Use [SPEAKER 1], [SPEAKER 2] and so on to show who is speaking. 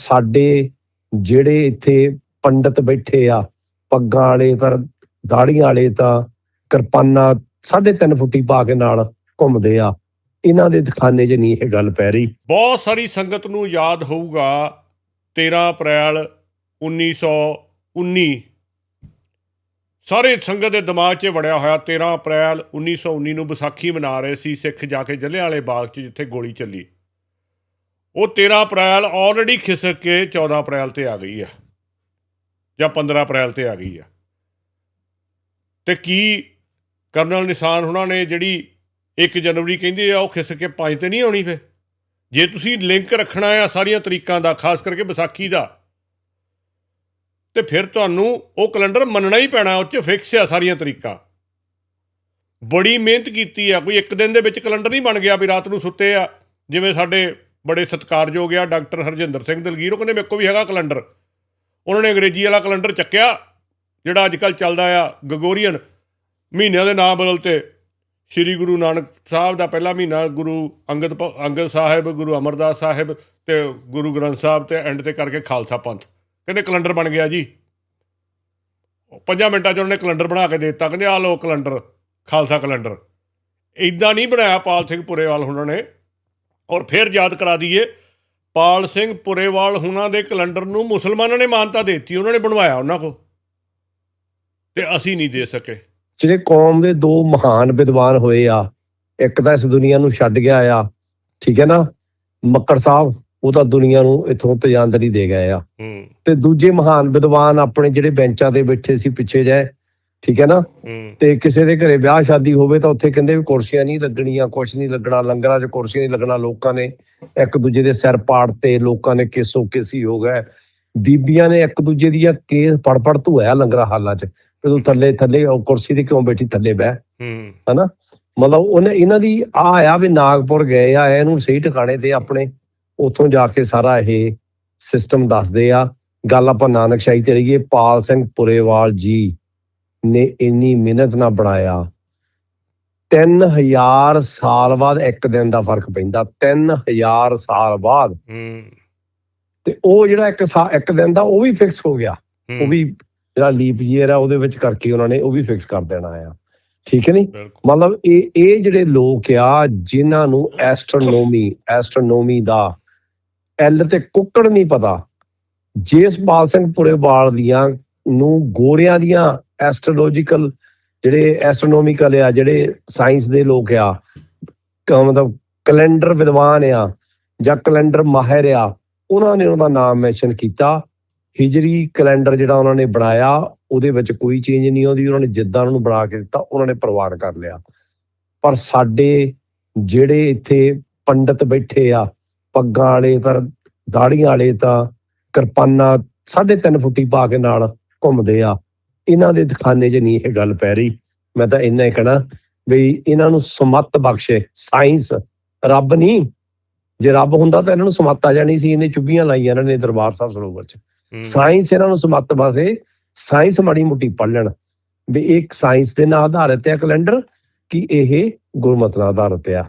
[SPEAKER 1] ਸਾਡੇ ਜਿਹੜੇ ਇੱਥੇ ਪੰਡਤ ਬੈਠੇ ਆ, ਪੱਗਾਂ ਵਾਲੇ ਤਾਂ ਦਾੜੀਆਂ ਵਾਲੇ ਤਾਂ, ਕਿਰਪਾਨਾਂ ਸਾਢੇ ਤਿੰਨ ਫੁੱਟੀ ਪਾ ਕੇ ਨਾਲ ਘੁੰਮਦੇ ਆ। ਇਹਨਾਂ ਦੇ ਦਿਖਾਨੇ 'ਚ ਨਹੀਂ ਇਹ ਗੱਲ ਪੈ ਰਹੀ।
[SPEAKER 2] ਬਹੁਤ ਸਾਰੀ ਸੰਗਤ ਨੂੰ ਯਾਦ ਹੋਊਗਾ 13 ਅਪ੍ਰੈਲ 1919 ਸਾਰੇ ਸੰਗਤ ਦੇ ਦਿਮਾਗ 'ਚ ਵੜਿਆ ਹੋਇਆ 13 ਅਪ੍ਰੈਲ 1919 ਨੂੰ ਵਿਸਾਖੀ ਮਨਾ ਰਹੇ ਸੀ ਸਿੱਖ ਜਾ ਕੇ ਜਲਿਆਂਵਾਲੇ ਬਾਗ 'ਚ ਜਿੱਥੇ ਗੋਲੀ ਚੱਲੀ। ਉਹ 13 ਅਪ੍ਰੈਲ ਆਲਰੇਡੀ ਖਿਸਕ ਕੇ 14 ਅਪ੍ਰੈਲ ਤੇ ਆ ਗਈ ਆ। ਜਾਂ 15 ਅਪ੍ਰੈਲ ਤੇ ਆ ਗਈ ਆ। ਤੇ ਕੀ ਕਰਨਲ ਨਿਸ਼ਾਨ ਉਹਨਾਂ ਨੇ ਜਿਹੜੀ 1 ਜਨਵਰੀ ਕਹਿੰਦੇ ਆ, ਉਹ ਖਿਸਕ ਕੇ 5 ਤੇ ਨਹੀਂ ਆਉਣੀ ਫੇ ਜੇ ਤੁਸੀਂ ਲਿੰਕ ਰੱਖਣਾ ਆ ਸਾਰੀਆਂ ਤਰੀਕਾਂ ਦਾ, ਖਾਸ ਕਰਕੇ ਵਿਸਾਖੀ ਦਾ, ਤੇ ਫਿਰ ਤੁਹਾਨੂੰ ਉਹ ਕੈਲੰਡਰ ਮੰਨਣਾ ਹੀ ਪੈਣਾ, ਉਹ 'ਚ ਫਿਕਸ ਆ ਸਾਰੀਆਂ ਤਰੀਕਾਂ। ਬੜੀ ਮਿਹਨਤ ਕੀਤੀ ਆ, ਕੋਈ ਇੱਕ ਦਿਨ ਦੇ ਵਿੱਚ ਕੈਲੰਡਰ ਨਹੀਂ ਬਣ ਗਿਆ ਵੀ ਰਾਤ ਨੂੰ ਸੁੱਤੇ ਆ, ਜਿਵੇਂ ਸਾਡੇ ਬੜੇ ਸਤਿਕਾਰਯੋਗ ਆ ਡਾਕਟਰ ਹਰਜਿੰਦਰ ਸਿੰਘ ਦਲਗੀਰ। ਉਹ ਕਹਿੰਦੇ, ਮੇਰੇ ਕੋਲ ਵੀ ਹੈਗਾ ਕੈਲੰਡਰ। ਉਹਨਾਂ ਨੇ ਅੰਗਰੇਜ਼ੀ ਵਾਲਾ ਕੈਲੰਡਰ ਚੱਕਿਆ, ਜਿਹੜਾ ਅੱਜ ਕੱਲ ਚੱਲਦਾ ਆ ਗਗੋਰੀਅਨ। ਮਹੀਨਿਆਂ ਦੇ ਨਾਮ ਬਦਲਤੇ ਸ੍ਰੀ ਗੁਰੂ ਨਾਨਕ ਸਾਹਿਬ ਦਾ ਪਹਿਲਾ ਮਹੀਨਾ, ਗੁਰੂ ਅੰਗਦ ਪ- ਅੰਗਦ ਸਾਹਿਬ, ਗੁਰੂ ਅਮਰਦਾਸ ਸਾਹਿਬ ਤੇ ਗੁਰੂ ਗ੍ਰੰਥ ਸਾਹਿਬ ਤੇ ਐਂਡ ਤੇ ਕਰਕੇ ਖਾਲਸਾ ਪੰਥ। ਕਹਿੰਦੇ, ਕੈਲੰਡਰ ਬਣ ਗਿਆ ਜੀ। ਉਹ ਪੰਜਾਂ ਮਿੰਟਾਂ 'ਚ ਉਹਨਾਂ ਨੇ ਕੈਲੰਡਰ ਬਣਾ ਕੇ ਦੇ ਦਿੱਤਾ। ਕਹਿੰਦੇ ਆ ਲੋ ਕੈਲੰਡਰ, ਖਾਲਸਾ ਕੈਲੰਡਰ। ਇਦਾਂ ਨਹੀਂ ਬਣਾਇਆ ਪਾਲ ਸਿੰਘ ਪੁਰੇਵਾਲ ਉਹਨਾਂ। ਨੇ ਔਰ ਫਿਰ ਯਾਦ ਕਰਾ ਦਈਏ ਪਾਲ ਸਿੰਘ ਪੁਰੇਵਾਲ ਹੁਣਾਂ ਦੇ ਕੈਲੰਡਰ ਨੂੰ ਮੁਸਲਮਾਨਾਂ ਨੇ ਮਾਨਤਾ ਦਿੱਤੀ ਉਹਨਾਂ ਨੇ ਬਣਵਾਇਆ ਉਹਨਾਂ ਕੋ ਤੇ ਅਸੀਂ ਨਹੀਂ ਦੇ ਸਕੇ।
[SPEAKER 1] ਜਿਹੜੇ ਕੌਮ ਦੇ ਦੋ ਮਹਾਨ ਵਿਦਵਾਨ ਹੋਏ ਆ ਇੱਕ ਤਾਂ ਇਸ ਦੁਨੀਆ ਨੂੰ ਛੱਡ ਗਿਆ ਆ ਠੀਕ ਹੈ ਨਾ? ਮੱਕੜ ਸਾਹਿਬ ਉਹ ਤਾਂ ਦੁਨੀਆ ਨੂੰ ਇਥੋਂ ਤਜਾਂਦਰੀ ਦੇ ਗਏ ਆ। ਤੇ ਦੂਜੇ ਮਹਾਨ ਵਿਦਵਾਨ ਆਪਣੇ ਜਿਹੜੇ ਬੈਂਚਾਂ ਤੇ ਬੈਠੇ ਸੀ ਪਿੱਛੇ ਜੇ ਠੀਕ ਹੈ ਨਾ? ਤੇ ਕਿਸੇ ਦੇ ਘਰੇ ਵਿਆਹ ਸ਼ਾਦੀ ਹੋਵੇ ਤਾਂ ਉੱਥੇ ਕਹਿੰਦੇ ਵੀ ਕੁਰਸੀਆਂ ਨਹੀਂ ਲੱਗਣੀਆਂ ਕੁਛ ਨਹੀਂ ਲੱਗਣਾ ਲੰਗਰਾਂ 'ਚ ਕੁਰਸੀਆਂ ਨਹੀਂ ਲੱਗਣਾ ਲੋਕਾਂ ਨੇ ਇੱਕ ਦੂਜੇ ਦੇ ਸਿਰ ਪਾੜ ਤੇ ਲੋਕਾਂ ਨੇ ਕਿਸੋ ਕਿਸੀ ਹੋ ਗਏ। ਬੀਬੀਆਂ ਨੇ ਇੱਕ ਦੂਜੇ ਦੀਆਂ ਕੇਸ ਪੜ ਪੜ ਧੋਇਆ ਲੰਗਰਾਂ ਹਾਲਾਂ 'ਚ। ਵੀ ਤੂੰ ਥੱਲੇ ਥੱਲੇ ਉਹ ਕੁਰਸੀ ਤੇ ਕਿਉਂ ਬੈਠੀ ਥੱਲੇ ਬਹਿ?
[SPEAKER 2] ਹੂੰ।
[SPEAKER 1] ਮਤਲਬ ਉਹਨੇ ਇਹਨਾਂ ਦੀ ਆ ਆ ਵੀ ਨਾਗਪੁਰ ਗਏ ਆ ਇਹਨੂੰ ਸਹੀ ਟਿਕਾਣੇ ਤੇ ਆਪਣੇ ਉੱਥੋਂ ਜਾ ਕੇ ਸਾਰਾ ਇਹ ਸਿਸਟਮ ਦੱਸਦੇ ਆ। ਗੱਲ ਆਪਾਂ ਨਾਨਕਸ਼ਾਹੀ ਤੇ ਰਹੀਏ ਪਾਲ ਸਿੰਘ ਪੁਰੇਵਾਲ ਜੀ। ਨੇ ਇੰਨੀ ਮਿਹਨਤ ਨਾਲ ਬਣਾਇਆ 3000 ਸਾਲ ਬਾਅਦ ਇੱਕ ਦਿਨ ਦਾ ਫ਼ਰਕ ਪੈਂਦਾ 3000 ਸਾਲ ਬਾਅਦ।
[SPEAKER 2] ਹੂੰ।
[SPEAKER 1] ਤੇ ਉਹ ਜਿਹੜਾ ਇੱਕ ਇੱਕ ਦਿਨ ਦਾ ਉਹ ਵੀ ਫਿਕਸ ਹੋ ਗਿਆ। ਉਹ ਵੀ ਜਿਹੜਾ ਲੀਪ ਈਅਰ ਆ ਉਹਦੇ ਵਿੱਚ ਕਰਕੇ ਉਹਨਾਂ ਨੇ ਉਹ ਵੀ ਫਿਕਸ ਕਰ ਦੇਣਾ ਆ। ਠੀਕ ਹੈ ਨਹੀਂ ਮਤਲਬ ਇਹ ਇਹ ਜਿਹੜੇ ਲੋਕ ਆ ਜਿਨ੍ਹਾਂ ਨੂੰ ਐਸਟਰੋਨੋਮੀ ਐਸਟਰੋਨੋਮੀ ਦਾ ਐਲ ਤੇ ਕੁੱਕੜ ਨਹੀਂ ਪਤਾ ਜੇਸਪਾਲ ਸਿੰਘ ਪੁਰੇਵਾਲ ਦੀਆਂ ਨੂੰ ਗੋਰਿਆਂ ਦੀਆਂ ਐਸਟ੍ਰੋਲੋਜੀਕਲ ਜਿਹੜੇ ਐਸਟਰੋਨੋਮੀਕਲ ਆ, ਜਿਹੜੇ ਸਾਇੰਸ ਦੇ ਲੋਕ ਆ ਮਤਲਬ ਕੈਲੰਡਰ ਵਿਦਵਾਨ ਆ ਜਾਂ ਕੈਲੰਡਰ ਮਾਹਿਰ ਆ, ਉਹਨਾਂ ਨੇ ਉਹਦਾ ਨਾਮ ਮੈਂਸ਼ਨ ਕੀਤਾ। ਹਿਜਰੀ ਕੈਲੰਡਰ ਜਿਹੜਾ ਉਹਨਾਂ ਨੇ ਬਣਾਇਆ, ਉਹਦੇ ਵਿੱਚ ਕੋਈ ਚੇਂਜ ਨਹੀਂ ਆਉਂਦੀ, ਉਹਨਾਂ ਨੇ ਜਿੱਦਾਂ ਉਹਨਾਂ ਨੂੰ ਬਣਾ ਕੇ ਦਿੱਤਾ, ਉਹਨਾਂ ਨੇ ਪ੍ਰਵਾਨ ਕਰ ਲਿਆ। ਪਰ ਸਾਡੇ ਜਿਹੜੇ ਇੱਥੇ ਪੰਡਤ ਬੈਠੇ ਆ, ਪੱਗਾਂ ਵਾਲੇ ਤਾਂ ਦਾੜੀਆਂ ਵਾਲੇ ਤਾਂ, ਕਿਰਪਾਨਾਂ, ਸਾਢੇ ਤਿੰਨ ਫੁੱਟੀ ਪਾ ਕੇ ਨਾਲ ਘੁੰਮਦੇ ਆ। ਇਹਨਾਂ ਦੇ ਖਾਨੇ 'ਚ ਨਹੀਂ ਇਹ ਗੱਲ ਪੈ ਰਹੀ। ਮੈਂ ਤਾਂ ਇੰਨਾ ਹੀ ਕਹਣਾ ਵੀ ਇਹਨਾਂ ਨੂੰ ਸਮੱਤ ਬਖਸ਼ੇ। ਸਾਇੰਸ ਰੱਬ ਨਹੀਂ। ਜੇ ਰੱਬ ਹੁੰਦਾ ਤਾਂ ਇਹਨਾਂ ਨੂੰ ਸਮੱਤ ਆ ਜਾਣੀ ਸੀ। ਇਹਨੇ ਚੁੱਭੀਆਂ ਲਾਈਆਂ ਇਹਨਾਂ ਨੇ ਦਰਬਾਰ ਸਾਹਿਬ ਸਰੋਵਰ 'ਚ। ਸਾਇੰਸ ਇਹਨਾਂ ਨੂੰ ਸਮੱਤ ਬਸੇ ਸਾਇੰਸ ਮਾੜੀ ਮੁੱਟੀ ਪੜ੍ਹ ਲੈਣ। ਵੀ ਇੱਕ ਸਾਇੰਸ ਦੇ ਨਾਲ ਆਧਾਰਿਤ ਹੈ ਕੈਲੰਡਰ ਕਿ ਇਹ ਗੁਰਮਤਿ ਨਾਲ ਆਧਾਰਿਤ ਆ।